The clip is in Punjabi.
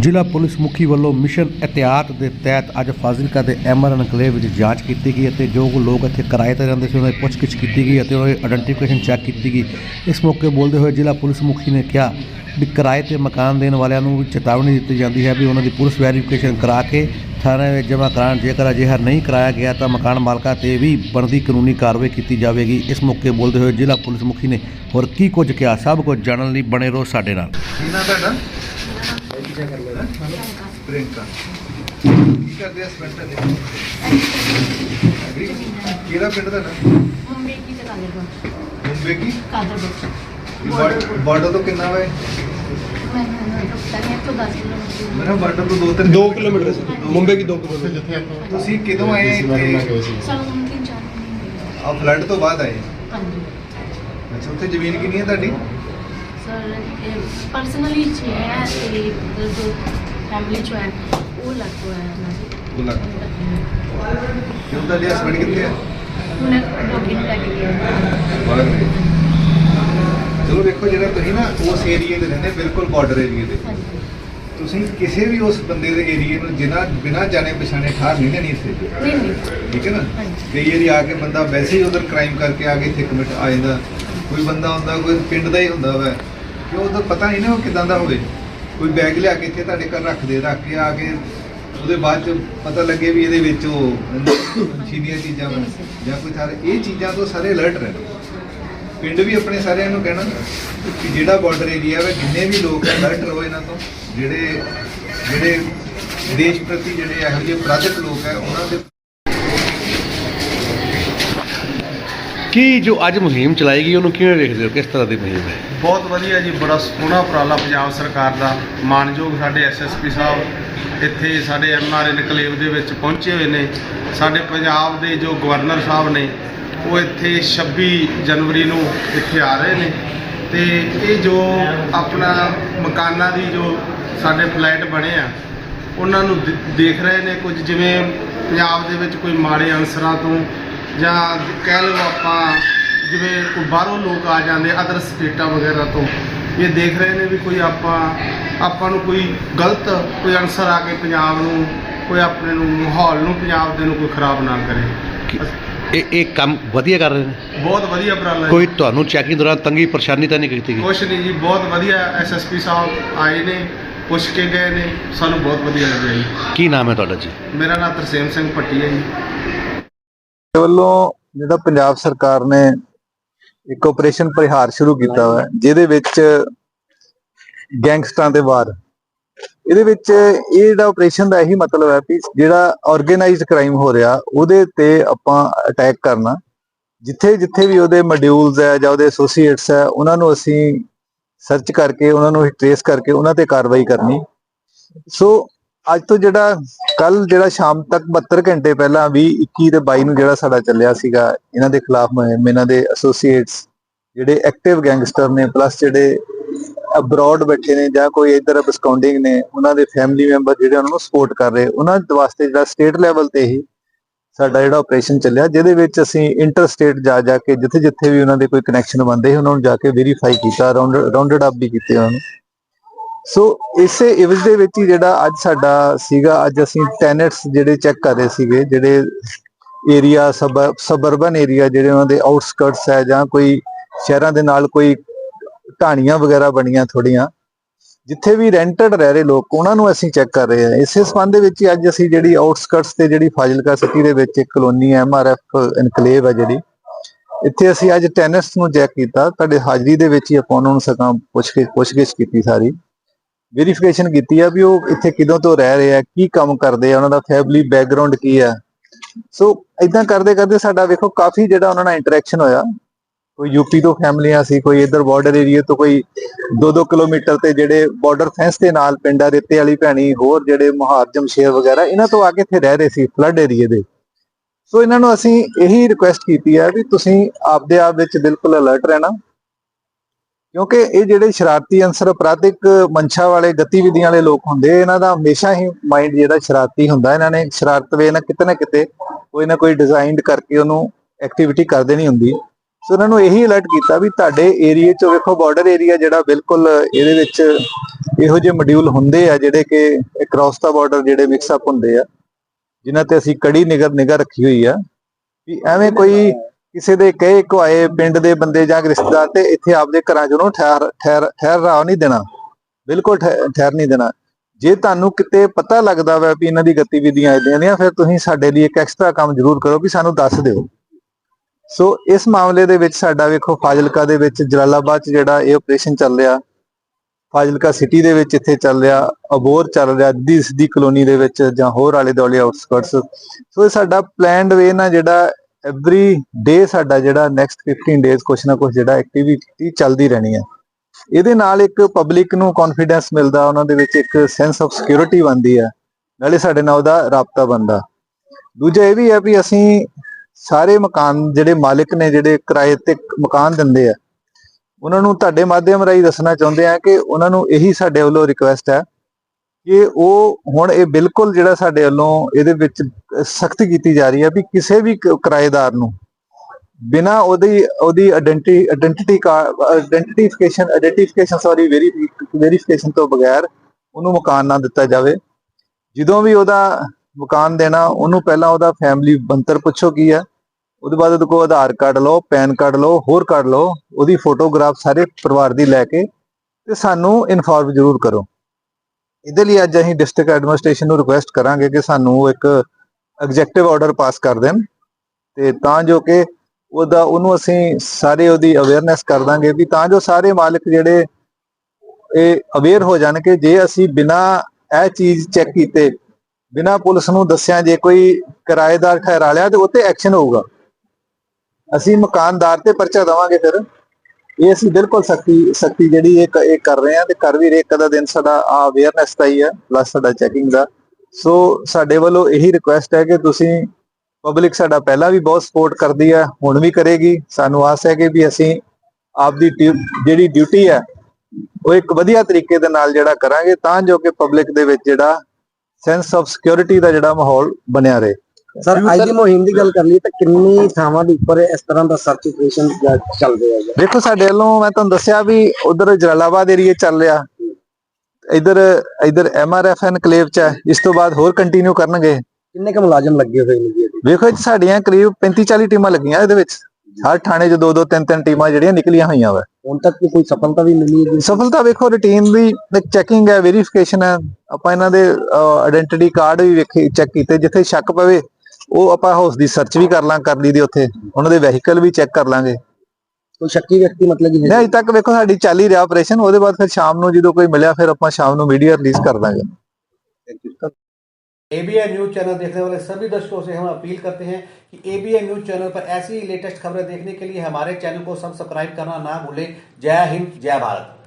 ਜ਼ਿਲ੍ਹਾ ਪੁਲਿਸ ਮੁਖੀ ਵੱਲੋਂ ਮਿਸ਼ਨ ਇhtiyat ਦੇ ਤਹਿਤ ਅੱਜ ਫਾਜ਼ਿਲਕਾ ਦੇ ਐਮਰ ਐਨਕਲੇਵ ਵਿੱਚ ਜਾਂਚ ਕੀਤੀ ਗਈ ਅਤੇ ਜੋ ਲੋਕ ਇੱਥੇ ਕਿਰਾਏ ਤੇ ਰਹਿੰਦੇ ਸੀ, ਉਹਨਾਂ ਦੀ ਪੁੱਛਗਿੱਛ ਕੀਤੀ ਗਈ ਅਤੇ ਉਹਨਾਂ ਦੀ ਆਇਡੈਂਟੀਫਿਕੇਸ਼ਨ ਚੈੱਕ ਕੀਤੀ ਗਈ। ਇਸ ਮੌਕੇ ਬੋਲਦੇ ਹੋਏ ਜ਼ਿਲ੍ਹਾ ਪੁਲਿਸ ਮੁਖੀ ਨੇ ਕਿਹਾ ਵੀ ਕਿਰਾਏ ਤੇ ਮਕਾਨ ਦੇਣ ਵਾਲਿਆਂ ਨੂੰ ਵੀ ਚੇਤਾਵਨੀ ਦਿੱਤੀ ਜਾਂਦੀ ਹੈ ਵੀ ਉਹਨਾਂ ਦੀ ਪੁਲਿਸ ਵੈਰੀਫਿਕੇਸ਼ਨ ਕਰਾ ਕੇ ਥਾਣੇ ਵਿੱਚ ਜਮ੍ਹਾਂ ਕਰਾਉਣ, ਜੇਕਰ ਅਜਿਹਾ ਨਹੀਂ ਕਰਾਇਆ ਗਿਆ ਤਾਂ ਮਕਾਨ ਮਾਲਕਾਂ ਤੇ ਵੀ ਬਣਦੀ ਕਾਨੂੰਨੀ ਕਾਰਵਾਈ ਕੀਤੀ ਜਾਵੇਗੀ। ਇਸ ਮੌਕੇ ਬੋਲਦੇ ਹੋਏ ਜ਼ਿਲ੍ਹਾ ਪੁਲਿਸ ਮੁਖੀ ਨੇ ਹੋਰ ਕੀ ਕੁਝ ਕਿਹਾ? ਸਭ ਕੁਝ ਜਾਣਨ ਲਈ ਬਣੇ ਰਹੋ ਸਾਡੇ ਨਾਲ। ਕੀ ਨਾਮ ਤੁਹਾਡਾ? ਪ੍ਰਿੰਕਾ ਕੀ ਕਰਦੇ ਆ ਸਪੈਂਟਰ ਦੇ ਐਗਰੀ ਕਿਹੜਾ ਪਿੰਡ ਤੁਹਾਡਾ ਮੁੰਬਈ ਕੀ ਤੇ ਕਾਦਰਗੜ ਮੁੰਬਈ ਕੀ ਕਾਦਰਗੜ ਬਾਰਡਰ ਤੋਂ ਕਿੰਨਾ ਵੇ ਮੈਂ ਮੈਂ ਤਾਂ ਤੋਂ 10 ਕਿਲੋਮੀਟਰ। ਮੇਰਾ ਬਾਰਡਰ ਤੋਂ 2 3 2 ਕਿਲੋਮੀਟਰ। ਸੀ ਮੁੰਬਈ ਕੀ 2 ਕਿਲੋਮੀਟਰ। ਤੁਸੀਂ ਕਿਦੋਂ ਆਏ ਇੱਥੇ? ਸਾਨੂੰ ਹੁਣ ਤਿੰਨ ਚਾਰ ਮਹੀਨੇ ਆ ਫਲੱਡ ਤੋਂ ਬਾਅਦ ਆਏ? ਹਾਂਜੀ। ਅੱਛਾ ਉੱਥੇ ਜ਼ਮੀਨ ਕਿੰਨੀ ਹੈ ਤੁਹਾਡੀ? ਸਰ ਪਰਸਨਲੀ ਛੇ ਹੈ ਤੇ ਜੋ ਫੈਮਿਲੀ ਚ ਹੈ। ਉਹ ਲੱਗ ਹੋਇਆ ਹੈ ਨਾ। ਉਹ ਲੱਗ ਕਿਉਂ ਤੁਹਾਡੇ ਹਸਬੰਡ ਕਿੱਥੇ ਆ ਹੁਣ ਲੋਕੀ ਨੂੰ ਲੈ ਕੇ ਗਿਆ। ਬਾਹਰ ਨੇ ਚਲੋ ਵੇਖੋ ਜਿਹੜਾ ਤੁਸੀਂ ਨਾ ਉਸ ਏਰੀਏ ਦੇ ਰਹਿੰਦੇ ਬਿਲਕੁਲ ਬਾਰਡਰ ਏਰੀਏ ਦੇ ਹਾਂਜੀ। ਤੁਸੀਂ ਕਿਸੇ ਵੀ ਉਸ ਬੰਦੇ ਦੇ ਏਰੀਏ ਨੂੰ ਜਿਨਾ ਬਿਨਾ ਜਾਣੇ ਪਛਾਣੇ ਠਾਰ ਨਹੀਂ ਦੇਣੀ ਇੱਥੇ ਨਹੀਂ ਨਹੀਂ। ਠੀਕ ਹੈ ਨਾ। ਕਈ ਵਾਰੀ ਆ ਕੇ ਬੰਦਾ ਵੈਸੇ ਹੀ ਉਧਰ ਕ੍ਰਾਈਮ ਕਰਕੇ ਆ ਕੇ ਇੱਥੇ ਕਮਿਟ ਆ ਜਾਂਦਾ। ਕੋਈ ਬੰਦਾ ਹੁੰਦਾ ਕੋਈ ਪਿੰਡ ਦਾ ਹੀ ਹੁੰਦਾ ਵਾ। ਕਿ ਉਹਦਾ ਪਤਾ ਨਹੀਂ ਨਾ ਉਹ ਕਿਦਾਂ ਦਾ ਹੋਵੇ। ਕੋਈ ਬੈਗ ਲਿਆ ਕੇ ਇੱਥੇ ਤੁਹਾਡੇ ਘਰ ਰੱਖ ਦੇ ਰੱਖ ਕੇ ਆ ਕੇ ਉਹਦੇ ਬਾਅਦ ਚ ਪਤਾ ਲੱਗੇ ਵੀ ਇਹਦੇ ਵਿੱਚ ਉਹ ਛੀਨੀਆਂ ਚੀਜ਼ਾਂ ਜਾਂ ਕੋਈ ਥਾਰ ਇਹ ਚੀਜ਼ਾਂ ਤੋਂ ਸਾਰੇ ਅਲਰਟ ਰਹਿਣ ਪਿੰਡ ਵੀ ਆਪਣੇ ਸਾਰਿਆਂ ਨੂੰ ਕਹਿਣਾ ਕਿ ਜਿਹੜਾ ਬਾਰਡਰ ਏਰੀਆ ਵਾ, ਜਿੰਨੇ ਵੀ ਲੋਕ ਅਲਰਟ ਰਹੋ ਇਹਨਾਂ ਤੋਂ। ਜਿਹੜੇ ਜਿਹੜੇ ਦੇਸ਼ ਪ੍ਰਤੀ ਜਿਹੜੇ ਇਹੋ ਜਿਹੇ ਅਪਰਾਧਿਕ ਲੋਕ ਹੈ ਉਹਨਾਂ ਦੇ ਕੀ ਜੋ ਅੱਜ ਮੁਹਿੰਮ ਚਲਾਈ ਗਈ, ਉਹਨੂੰ ਕਿਵੇਂ ਵੇਖਦੇ ਹੋ? ਕਿਸ ਤਰ੍ਹਾਂ ਦੀ ਮੁਹਿੰਮ ਹੈ? ਬਹੁਤ ਵਧੀਆ ਜੀ, ਬੜਾ ਸੋਹਣਾ ਉਪਰਾਲਾ ਪੰਜਾਬ ਸਰਕਾਰ ਦਾ। ਮਾਨਯੋਗ ਸਾਡੇ ਐਸਐਸਪੀ ਸਾਹਿਬ ਇੱਥੇ ਸਾਡੇ ਐਮਆਰ ਇਨਕਲੇਵ ਦੇ ਵਿੱਚ ਪਹੁੰਚੇ ਹੋਏ ਨੇ। ਸਾਡੇ ਪੰਜਾਬ ਦੇ ਜੋ ਗਵਰਨਰ ਸਾਹਿਬ ਨੇ, ਉਹ ਇੱਥੇ 26 ਜਨਵਰੀ ਨੂੰ ਇੱਥੇ ਆ ਰਹੇ ਨੇ। ਤੇ ਇਹ ਜੋ ਆਪਣਾ ਮਕਾਨਾਂ ਦੀ ਜੋ ਸਾਡੇ ਫਲੈਟ ਬਣੇ ਆ, ਉਹਨਾਂ ਨੂੰ ਦੇ- ਦੇਖ ਰਹੇ ਨੇ ਕੁਝ ਜਿਵੇਂ ਪੰਜਾਬ ਦੇ ਵਿੱਚ ਕੋਈ ਮਾੜੇ ਅਨਸਰਾਂ ਤੋਂ ਜਾਂ ਕਹਿ ਲਓ ਆਪਾਂ ਜਿਵੇਂ ਕੋਈ ਬਾਹਰੋਂ ਲੋਕ ਆ ਜਾਂਦੇ ਅਦਰ ਸਟੇਟਾਂ ਵਗੈਰਾ ਤੋਂ ਇਹ ਦੇਖ ਰਹੇ ਨੇ ਵੀ ਕੋਈ ਆਪਾਂ ਆਪਾਂ ਨੂੰ ਕੋਈ ਗਲਤ ਕੋਈ ਅਨਸਰ ਆ ਕੇ ਪੰਜਾਬ ਨੂੰ ਕੋਈ ਆਪਣੇ ਨੂੰ ਮਾਹੌਲ ਨੂੰ ਪੰਜਾਬ ਦੇ ਨੂੰ ਕੋਈ ਖਰਾਬ ਨਾ ਕਰੇ। ਇਹ ਇਹ ਕੰਮ ਵਧੀਆ ਕਰ ਰਹੇ ਨੇ? ਬਹੁਤ ਵਧੀਆ ਉਪਰਾਲਾ ਜੀ। ਕੋਈ ਤੁਹਾਨੂੰ ਚੈਕਿੰਗ ਦੌਰਾਨ ਤੰਗੀ ਪਰੇਸ਼ਾਨੀ ਤਾਂ ਨਹੀਂ ਕੀਤੀ ਗਈ? ਕੁਛ ਨਹੀਂ ਜੀ ਬਹੁਤ ਵਧੀਆ ਐਸਐਸਪੀ ਸਾਹਿਬ ਆਏ ਨੇ ਪੁੱਛ ਕੇ ਗਏ ਨੇ ਸਾਨੂੰ ਬਹੁਤ ਵਧੀਆ ਲੱਗਿਆ ਜੀ। ਕੀ ਨਾਮ ਹੈ ਤੁਹਾਡਾ ਜੀ? ਮੇਰਾ ਨਾਮ ਤਰਸੇਮ ਸਿੰਘ ਭੱਟੀ ਹੈ ਜੀ। ਵੱਲੋਂ ਜਿਹੜਾ ਪੰਜਾਬ ਸਰਕਾਰ ਨੇ ਇੱਕ ਆਪਰੇਸ਼ਨ ਪਰਿਹਾਰ ਸ਼ੁਰੂ ਕੀਤਾ ਹੋਇਆ, ਜਿਹਦੇ ਵਿੱਚ ਗੈਂਗਸਟਰਾਂ ਦੇ ਵਾਰ। ਇਹਦੇ ਵਿੱਚ ਇਹ ਜਿਹੜਾ ਆਪਰੇਸ਼ਨ ਦਾ ਇਹੀ ਮਤਲਬ ਹੈ ਕਿ ਜਿਹੜਾ ਆਰਗੇਨਾਈਜ਼ਡ ਕ੍ਰਾਈਮ ਹੋ ਰਿਹਾ, ਉਹਦੇ ਤੇ ਆਪਾਂ ਅਟੈਕ ਕਰਨਾ। ਜਿੱਥੇ ਜਿੱਥੇ ਵੀ ਉਹਦੇ ਮੋਡਿਊਲਸ ਹੈ ਜਾਂ ਉਹਦੇ ਐਸੋਸੀਏਟਸ ਹੈ, ਉਹਨਾਂ ਨੂੰ ਅਸੀਂ ਸਰਚ ਕਰਕੇ, ਉਹਨਾਂ ਨੂੰ ਟ੍ਰੇਸ ਕਰਕੇ ਉਹਨਾਂ ਤੇ ਕਾਰਵਾਈ ਕਰਨੀ। ਸੋ ਅੱਜ ਤੋਂ ਜਿਹੜਾ ਕੱਲ ਜਿਹੜਾ ਸ਼ਾਮ ਤੱਕ 72 ਘੰਟੇ ਪਹਿਲਾਂ 20 21 ਤੇ 22 ਨੂੰ ਜਿਹੜਾ ਸਾਡਾ ਚੱਲਿਆ ਸੀਗਾ, ਇਹਨਾਂ ਦੇ ਖਿਲਾਫ ਮੁਹਿੰਮ, ਇਹਨਾਂ ਦੇ ਐਸੋਸੀਏਟਸ ਜਿਹੜੇ ਐਕਟਿਵ ਗੈਂਗਸਟਰ ਨੇ ਪਲੱਸ ਜਿਹੜੇ ਅਬਰੋਡ ਬੈਠੇ ਨੇ ਜਾਂ ਕੋਈ ਇਧਰ ਅਬਸਕਾਉਂਡਿੰਗ ਨੇ, ਉਹਨਾਂ ਦੇ ਫੈਮਿਲੀ ਮੈਂਬਰ ਜਿਹੜੇ ਉਹਨਾਂ ਨੂੰ ਸਪੋਰਟ ਕਰ ਰਹੇ, ਉਹਨਾਂ ਦੇ ਵਾਸਤੇ ਜਿਹੜਾ ਸਟੇਟ ਲੈਵਲ ਤੇ ਹੀ ਸਾਡਾ ਜਿਹੜਾ ਆਪਰੇਸ਼ਨ ਚੱਲਿਆ, ਜਿਹਦੇ ਵਿੱਚ ਅਸੀਂ ਇੰਟਰ ਸਟੇਟ ਜਾ ਜਾ ਕੇ ਜਿੱਥੇ ਜਿੱਥੇ ਵੀ ਉਹਨਾਂ ਦੇ ਕੋਈ ਕਨੈਕਸ਼ਨ ਬੰਦੇ ਉਹਨਾਂ ਨੂੰ ਜਾ ਕੇ ਵੈਰੀਫਾਈ ਕੀਤਾ ਰਾਉਂਡਡ ਅਪ ਵੀ ਕੀਤੇ ਉਹਨਾਂ ਨੂੰ। ਸੋ ਇਸੇ ਇਵਜ ਦੇ ਵਿੱਚ ਹੀ ਜਿਹੜਾ ਅੱਜ ਸਾਡਾ ਸੀਗਾ, ਅੱਜ ਅਸੀਂ ਟੈਨਟਸ ਜਿਹੜੇ ਚੈੱਕ ਕਰ ਰਹੇ ਸੀਗੇ, ਜਿਹੜੇ ਏਰੀਆ ਸਬਰਬਨ ਏਰੀਆ ਜਿਹੜੇ ਉਹਨਾਂ ਦੇ ਆਊਟਸਕਰਟਸ ਹੈ ਜਾਂ ਕੋਈ ਸ਼ਹਿਰਾਂ ਦੇ ਨਾਲ ਕੋਈ ਢਾਣੀਆਂ ਵਗੈਰਾ ਬਣੀਆਂ ਥੋੜੀਆਂ ਜਿੱਥੇ ਵੀ ਰੈਂਟਡ ਰਹਿ ਰਹੇ ਲੋਕ, ਉਹਨਾਂ ਨੂੰ ਅਸੀਂ ਚੈੱਕ ਕਰ ਰਹੇ ਹਾਂ। ਇਸੇ ਸੰਬੰਧ ਦੇ ਵਿੱਚ ਹੀ ਅੱਜ ਅਸੀਂ ਜਿਹੜੀ ਆਊਟਸਕਰਟਸ ਤੇ ਜਿਹੜੀ ਫਾਜ਼ਿਲਕਾ ਸਿਟੀ ਦੇ ਵਿੱਚ ਇੱਕ ਕਲੋਨੀ ਐਮਆਰਐਫ ਇਨਕਲੇਵ ਹੈ ਜਿਹੜੀ, ਇੱਥੇ ਅਸੀਂ ਅੱਜ ਟੈਨਿਸ ਨੂੰ ਚੈੱਕ ਕੀਤਾ। ਤੁਹਾਡੇ ਹਾਜ਼ਰੀ ਦੇ ਵਿੱਚ ਹੀ ਆਪਾਂ ਉਹਨਾਂ ਨੂੰ ਸਕਾਂ ਪੁੱਛ ਕੇ ਪੁੱਛਗਿੱਛ ਕੀਤੀ ਸਾਰੀ। ਵੈਰੀਫਿਕੇਸ਼ਨ ਕੀਤੀ ਆ ਵੀ ਉਹ ਇੱਥੇ ਕਿਦੋਂ ਤੋਂ ਰਹਿ ਰਹੇ ਆ, ਕੀ ਕੰਮ ਕਰਦੇ ਆ, ਉਹਨਾਂ ਦਾ ਫੈਮਿਲੀ ਬੈਕਗ੍ਰਾਉਂਡ ਕੀ ਆ। ਸੋ ਇਦਾਂ ਕਰਦੇ ਕਰਦੇ ਸਾਡਾ ਵੇਖੋ, ਕਾਫੀ ਜਿਹੜਾ ਉਹਨਾਂ ਨਾਲ ਇੰਟਰੈਕਸ਼ਨ ਹੋਇਆ। ਕੋਈ ਯੂਪੀ ਤੋਂ ਫੈਮਲੀਆਂ ਸੀ, ਕੋਈ ਇਧਰ ਬਾਰਡਰ ਏਰੀਆ ਤੋਂ ਕੋਈ 2-2 ਕਿਲੋਮੀਟਰ ਤੇ ਜਿਹੜੇ ਬਾਰਡਰ ਫੈਂਸ ਦੇ ਨਾਲ ਪਿੰਡਾਂ ਰੇਤੇ ਵਾਲੀ ਭੈਣੀ, ਹੋਰ ਜਿਹੜੇ ਮੁਹਾਰ ਜਮਸ਼ੇਰ ਵਗੈਰਾ, ਇਹਨਾਂ ਤੋਂ ਆ ਕੇ ਇੱਥੇ ਰਹਿ ਰਹੇ ਸੀ ਫਲੱਡ ਏਰੀਏ ਦੇ। ਸੋ ਇਹਨਾਂ ਨੂੰ ਅਸੀਂ ਇਹੀ ਰਿਕੁਐਸਟ ਕੀਤੀ ਹੈ ਵੀ ਤੁਸੀਂ ਆਪਦੇ ਆਪ ਵਿੱਚ ਬਿਲਕੁਲ ਅਲਰਟ ਰਹਿਣਾ। ਕਿਉਂਕਿ ਇਹ ਜਿਹੜੇ ਸ਼ਰਾਰਤੀ ਅੰਸਰ, ਅਪਰਾਧਿਕ ਮਨਸ਼ਾ ਵਾਲੇ ਗਤੀਵਿਧੀਆਂ ਵਾਲੇ ਲੋਕ ਹੁੰਦੇ, ਇਹਨਾਂ ਦਾ ਹਮੇਸ਼ਾ ਹੀ ਮਾਈਂਡ ਜਿਹੜਾ ਸ਼ਰਾਰਤੀ ਹੁੰਦਾ, ਇਹਨਾਂ ਨੇ ਸ਼ਰਾਰਤ ਵੇ ਨਾ ਕਿਤੇ ਨਾ ਕਿਤੇ ਕੋਈ ਨਾ ਕੋਈ ਡਿਜ਼ਾਈਨਡ ਕਰਕੇ ਉਹਨੂੰ ਐਕਟੀਵਿਟੀ ਕਰ ਦੇਣੀ ਹੁੰਦੀ ਸੋ ਇਹਨਾਂ ਨੂੰ ਇਹੀ ਅਲਰਟ ਕੀਤਾ ਵੀ ਤੁਹਾਡੇ ਏਰੀਆ 'ਚ ਵੇਖੋ ਬਾਰਡਰ ਏਰੀਆ ਜਿਹੜਾ ਬਿਲਕੁਲ ਇਹਦੇ ਵਿੱਚ ਇਹੋ ਜਿਹੇ ਮੋਡਿਊਲ ਹੁੰਦੇ ਆ, ਜਿਹੜੇ ਕਿ ਕ੍ਰਾਸ ਦਾ ਬਾਰਡਰ ਜਿਹੜੇ ਮਿਕਸ ਅਪ ਹੁੰਦੇ ਆ, ਜਿਨ੍ਹਾਂ ਤੇ ਅਸੀਂ ਕੜੀ ਨਿਗਰ ਨਿਗਰ ਰੱਖੀ ਹੋਈ ਆ। ਵੀ ਐਵੇਂ ਕੋਈ ਕਿਸੇ ਦੇ ਕਹੇ ਕੋ ਪਿੰਡ ਦੇ ਬੰਦੇ ਜਾਂ ਰਿਸ਼ਤੇਦਾਰ ਤੇ ਇੱਥੇ ਆਪਦੇ ਘਰਾਂ 'ਚ ਉਹਨੂੰ ਠਹਿਰ ਠਹਿਰ ਠਹਿਰ ਰਾਹ ਨਹੀਂ ਦੇਣਾ। ਬਿਲਕੁਲ ਠਹਿਰ ਨਹੀਂ ਦੇਣਾ। ਜੇ ਤੁਹਾਨੂੰ ਕਿਤੇ ਪਤਾ ਲੱਗਦਾ ਵਾ ਵੀ ਇਹਨਾਂ ਦੀ ਗਤੀਵਿਧੀਆਂ ਇਦਾਂ ਦੀਆਂ, ਫਿਰ ਤੁਸੀਂ ਸਾਡੇ ਲਈ ਇੱਕ ਐਕਸਟਰਾ ਕੰਮ ਜ਼ਰੂਰ ਕਰੋ ਵੀ ਸਾਨੂੰ ਦੱਸ ਦਿਓ। ਸੋ ਇਸ ਮਾਮਲੇ ਦੇ ਵਿੱਚ ਸਾਡਾ ਵੇਖੋ ਫਾਜ਼ਿਲਕਾ ਦੇ ਵਿੱਚ ਜਲਾਲਾਬਾਦ 'ਚ ਜਿਹੜਾ ਇਹ ਆਪਰੇਸ਼ਨ ਚੱਲ ਰਿਹਾ, ਫਾਜ਼ਿਲਕਾ ਸਿਟੀ ਦੇ ਵਿੱਚ ਇੱਥੇ ਚੱਲ ਰਿਹਾ ਅਬੋਰ ਚੱਲ ਰਿਹਾ ਦੀ ਸਿੱਧੀ ਕਲੋਨੀ ਦੇ ਵਿੱਚ ਜਾਂ ਹੋਰ ਆਲੇ ਦੁਆਲੇ ਆਊਟਸਕਰਟਸ ਸੋ ਇਹ ਸਾਡਾ ਪਲਾਨਡ ਵੇ ਨਾ ਜਿਹੜਾ ਐਵਰੀ ਡੇ ਸਾਡਾ ਜਿਹੜਾ ਨੈਕਸਟ 15 ਡੇਜ਼ ਕੁਛ ਨਾ ਕੁਛ ਜਿਹੜਾ ਐਕਟੀਵਿਟੀ ਚੱਲਦੀ ਰਹਿਣੀ ਹੈ। ਇਹਦੇ ਨਾਲ ਇੱਕ ਪਬਲਿਕ ਨੂੰ ਕੌਨਫੀਡੈਂਸ ਮਿਲਦਾ, ਉਹਨਾਂ ਦੇ ਵਿੱਚ ਇੱਕ ਸੈਂਸ ਆਫ ਸਿਕਿਉਰਿਟੀ ਬਣਦੀ ਹੈ, ਨਾਲੇ ਸਾਡੇ ਨਾਲ ਉਹਦਾ ਰਾਬਤਾ ਬਣਦਾ। ਦੂਜਾ ਇਹ ਵੀ ਹੈ ਵੀ ਅਸੀਂ ਸਾਰੇ ਮਕਾਨ ਜਿਹੜੇ ਮਾਲਕ ਨੇ, ਜਿਹੜੇ ਕਿਰਾਏ ਤੇ ਮਕਾਨ ਦਿੰਦੇ ਆ, ਉਹਨਾਂ ਨੂੰ ਤੁਹਾਡੇ ਮਾਧਿਅਮ ਰਾਹੀਂ ਦੱਸਣਾ ਚਾਹੁੰਦੇ ਆ ਕਿ ਉਹਨਾਂ ਨੂੰ ਇਹੀ ਸਾਡੇ ਵੱਲੋਂ ਰਿਕੁਐਸਟ ਹੈ ਕਿ ਉਹ ਹੁਣ ਇਹ ਬਿਲਕੁਲ ਜਿਹੜਾ ਸਾਡੇ ਵੱਲੋਂ ਇਹਦੇ ਵਿੱਚ ਸਖਤ ਕੀਤੀ ਜਾ ਰਹੀ ਹੈ ਵੀ ਕਿਸੇ ਵੀ ਕਿਰਾਏਦਾਰ ਨੂੰ ਬਿਨਾ ਉਹਦੀ ਉਹਦੀ ਆਇਡੈਂਟੀ identity identification identification sorry verification ਤੋਂ ਬਗੈਰ ਉਹਨੂੰ ਮਕਾਨ ਨਾ ਦਿੱਤਾ ਜਾਵੇ। ਜਦੋਂ ਵੀ ਉਹਦਾ ਮਕਾਨ ਦੇਣਾ, ਉਹਨੂੰ ਪਹਿਲਾਂ ਉਹਦਾ ਫੈਮਿਲੀ ਬੰਤਰ ਪੁੱਛੋ ਕੀ ਹੈ। ਉਹਦੇ ਬਾਅਦ ਉਹਦੇ ਕੋਲ ਆਧਾਰ ਕਾਰਡ ਲਓ, ਪੈਨ ਕਾਰਡ ਲਓ, ਹੋਰ ਕਾਰਡ ਲਓ, ਉਹਦੀ ਫੋਟੋਗ੍ਰਾਫ ਸਾਰੇ ਪਰਿਵਾਰ ਦੀ ਲੈ ਕੇ ਤੇ ਸਾਨੂੰ ਇਨਫੋਰਮ ਜ਼ਰੂਰ ਕਰੋ। ਇਹਦੇ ਲਈ ਅੱਜ ਅਸੀਂ ਡਿਸਟ੍ਰਿਕਟ ਐਡਮਿਨਿਸਟ੍ਰੇਸ਼ਨ ਨੂੰ ਰਿਕੁਐਸਟ ਕਰਾਂਗੇ ਕਿ ਸਾਨੂੰ ਇੱਕ ਐਗਜ਼ੈਕਟਿਵ ਆਰਡਰ ਪਾਸ ਕਰ ਦੇਣ ਤੇ ਤਾਂ ਜੋ ਕਿ ਉਹਦਾ, ਉਹਨੂੰ ਅਸੀਂ ਸਾਰੇ ਉਹਦੀ ਅਵੇਅਰਨੈਸ ਕਰ ਦਾਂਗੇ ਵੀ ਤਾਂ ਜੋ ਸਾਰੇ ਮਾਲਕ ਜਿਹੜੇ ਇਹ ਅਵੇਅਰ ਹੋ ਜਾਣ ਕਿ ਜੇ ਅਸੀਂ ਬਿਨਾ ਇਹ ਚੀਜ਼ ਚੈੱਕ ਕੀਤੇ, ਬਿਨਾ ਪੁਲਿਸ ਨੂੰ ਦੱਸਿਆ ਜੇ ਕੋਈ ਕਿਰਾਏਦਾਰ ਠਹਿਰਾ ਲਿਆ ਤੇ ਉੱਤੇ ਐਕਸ਼ਨ ਹੋਊਗਾ। ਅਸੀਂ ਮਕਾਨਦਾਰ ਤੇ ਪਰਚਾ ਦਵਾਂਗੇ ਫਿਰ। ਇਹ ਅਸੀਂ ਬਿਲਕੁਲ ਸਖਤੀ ਸਖਤੀ ਜਿਹੜੀ ਇਹ ਕ- ਇਹ ਕਰ ਰਹੇ ਹਾਂ ਤੇ ਕਰ ਵੀ ਰਹੇ ਇੱਕ ਦਾ ਦਿਨ ਸਾਡਾ ਆ ਅਵੇਅਰਨੈਸ ਦਾ ਹੀ ਹੈ ਪਲੱਸ ਸਾਡਾ ਚੈਕਿੰਗ ਦਾ। ਸੋ ਸਾਡੇ ਵੱਲੋਂ ਇਹੀ ਰਿਕੁਐਸਟ ਹੈ ਕਿ ਤੁਸੀਂ ਪਬਲਿਕ ਸਾਡਾ ਪਹਿਲਾਂ ਵੀ ਬਹੁਤ ਸਪੋਰਟ ਕਰਦੀ ਹੈ ਹੁਣ ਵੀ ਕਰੇਗੀ। ਸਾਨੂੰ ਆਸ ਹੈ ਕਿ ਵੀ ਅਸੀਂ ਆਪਦੀ ਡਿਊ- ਜਿਹੜੀ ਡਿਊਟੀ ਹੈ ਉਹ ਇੱਕ ਵਧੀਆ ਤਰੀਕੇ ਦੇ ਨਾਲ ਜਿਹੜਾ ਕਰਾਂਗੇ, ਤਾਂ ਜੋ ਕਿ ਪਬਲਿਕ ਦੇ ਵਿੱਚ ਜਿਹੜਾ ਸੈਂਸ ਆਫ ਸਿਕਿਉਰਿਟੀ ਦਾ ਜਿਹੜਾ ਮਾਹੌਲ ਬਣਿਆ ਰਹੇ। ਸਰ ਅੱਜ ਦੀ ਮੁਹਿੰਮ ਦੀ ਗੱਲ ਕਰ ਲਈ ਤਾਂ ਕਿੰਨੀ ਥਾਵਾਂ ਦੇ ਉੱਪਰ ਇਸ ਤਰ੍ਹਾਂ ਦਾ ਸਰਚ ਆਪਰੇਸ਼ਨ ਚੱਲ ਰਿਹਾ ਹੈ ਦੇਖੋ ਸਾਡੇ ਵੱਲੋਂ ਮੈਂ ਤੁਹਾਨੂੰ ਦੱਸਿਆ ਵੀ ਉਧਰ ਜਲਾਲਾਬਾਦ ਏਰੀਆ ਚੱਲ ਰਿਹਾ। ਇਧਰ ਇਧਰ ਐਮਆਰਐਫ ਐਨਕਲੇਵ ਚ ਹੈ। ਇਸ ਤੋਂ ਬਾਅਦ ਹੋਰ ਕੰਟੀਨਿਊ ਕਰਨਗੇ। ਕਿੰਨੇ ਕੁ ਮੁਲਾਜ਼ਮ ਲੱਗੇ ਹੋਏ ਨੇ ਜੀ? ਵੇਖੋ 'ਚ ਸਾਡੀਆਂ ਕਰੀਬ 35 40 ਟੀਮਾਂ ਲੱਗੀਆਂ ਇਹਦੇ ਵਿੱਚ। ਹਰ ਥਾਣੇ 'ਚ ਦੋ ਦੋ ਤਿੰਨ ਤਿੰਨ ਟੀਮਾਂ ਜਿਹੜੀਆਂ ਨਿਕਲੀਆਂ ਹੋਈਆਂ ਵਾ। ਹੁਣ ਤੱਕ ਕੋਈ ਸਫਲਤਾ ਵੀ ਮਿਲੀ ਹੈ ਜੀ? ਸਫਲਤਾ ਵੇਖੋ ਰੂਟੀਨ ਦੀ ਚੈਕਿੰਗ ਹੈ ਵੈਰੀਫਿਕੇਸ਼ਨ ਹੈ। ਆਪਾਂ ਇਹਨਾਂ ਦੇ ਆਇਡੈਂਟੀਟੀ ਕਾਰਡ ਵੀ ਵੇਖੇ ਚੈੱਕ ਕੀਤੇ ਜਿੱਥੇ ਸ਼ੱਕ ਪਵੇ ਉਹ ਆਪਾਂ ਹਾਊਸ ਦੀ ਸਰਚ ਵੀ ਕਰ ਲਾਂ ਕਰ ਲਈ ਦੀ ਉੱਥੇ ਉਹਨਾਂ ਦੇ ਵਹੀਕਲ ਵੀ ਚੈੱਕ ਕਰ ਲਾਂਗੇ ਕੋਈ ਸ਼ੱਕੀ ਵਿਅਕਤੀ ਮਤਲਬ ਕਿ ਨਹੀਂ ਅਜੇ ਤੱਕ ਵੇਖੋ ਸਾਡੀ ਚੱਲ ਹੀ ਰਿਹਾ ਆਪਰੇਸ਼ਨ ਉਹਦੇ ਬਾਅਦ ਫਿਰ ਸ਼ਾਮ ਨੂੰ ਜਦੋਂ ਕੋਈ ਮਿਲਿਆ ਫਿਰ ਆਪਾਂ ਸ਼ਾਮ ਨੂੰ ਵੀਡੀਓ ਰਿਲੀਜ਼ ਕਰ ਦਾਂਗੇ एबीएन न्यूज चैनल देखने वाले सभी दर्शकों से हम अपील करते हैं कि एबीएन न्यूज चैनल पर ऐसी ही लेटेस्ट खबरें देखने के लिए हमारे चैनल को सब्सक्राइब करना ना भूलें जय हिंद जय भारत